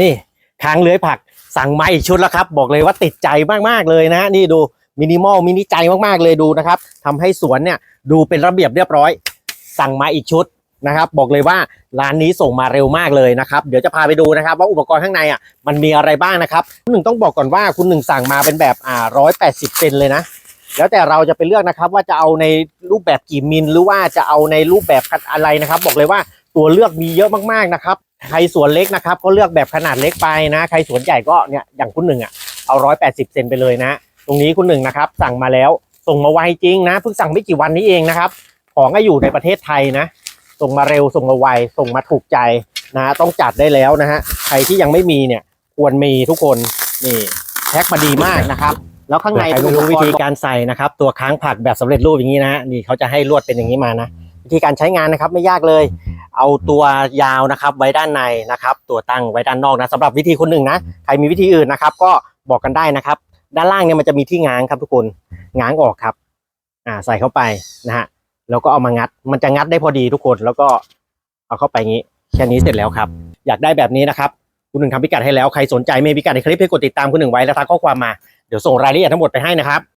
นี่ค้างเลื้อยผักสั่งมาอีกชุดแล้วครับ บอกเลยว่าติดใจมากๆเลยนะนี่ดูมินิมอลมินิใจมากๆเลยดูนะครับทำให้สวนเนี่ยดูเป็นระเบียบเรียบร้อย สั่งมาอีกชุดนะครับ บอกเลยว่าร้านนี้ส่งมาเร็วมากเลยนะครับ เดี๋ยวจะพาไปดูนะครับ ว่าอุปกรณ์ข้างในอะมันมีอะไรบ้างนะครับคุณหนึ่งต้องบอกก่อนว่าคุณหนึ่งสั่งมาเป็นแบบอ่าร้อยแปดสิบเซนเลยนะ แล้วแต่เราจะไปเลือกนะครับ ว่าจะเอาในรูปแบบกี่มิลหรือว่าจะเอาในรูปแบบอะไรนะครับ บอกเลยว่าตัวเลือกมีเยอะมากๆนะครับ ใครสวนเล็กนะครับ ก็เลือกแบบขนาดเล็กไปนะ ใครสวนใหญ่ก็เนี่ยอย่างคุณหนึ่งอะเอาร้อยแปดสิบเซนไปเลยนะ ตรงนี้คุณหนึ่งนะครับ สั่งมาแล้วส่งมาไวจริงนะเพิ่งสั่งไม่กี่วันนี้เองนะครับ ของก็อยู่ในประเทศไทยนะ ส่งมาเร็วส่งมาไวส่งมาถูกใจนะฮะต้องจัดได้แล้วนะฮะใครที่ยังไม่มีเนี่ยควรมีทุกคนนี่แพ็คมาดีมากนะครับ แล้วข้างในใครไม่รู้วิธีการใส่นะครับ ตัวค้างผักแบบสำเร็จรูปอย่างนี้นะนี่เขาจะให้ลวดเป็นอย่างนี้มานะ วิธีการใช้งานนะครับไม่ยากเลย เอาตัวยาวนะครับไว้ด้านในนะครับ ตัวตั้งไว้ด้านนอกนะสำหรับวิธีคนหนึ่งนะใครมีวิธีอื่นนะครับ ก็บอกกันได้นะครับ ด้านล่างเนี่ยมันจะมีที่ง้างครับทุกคนง้างออกครับ อ่าใส่เข้าไปนะฮะแล้วก็เอามางัด มันจะงัดได้พอดีทุกคนแล้วก็เอาเข้าไปงี้แค่นี้เสร็จแล้วครับ อยากได้แบบนี้นะครับคุณหนึ่งทำพิกัดให้แล้วใครสนใจเมย์พิกัดในคลิปให้กดติดตามคุณหนึ่งไว้แล้วทักข้อความมาเดี๋ยวส่งรายละเอียดทั้งหมดไปให้นะครับ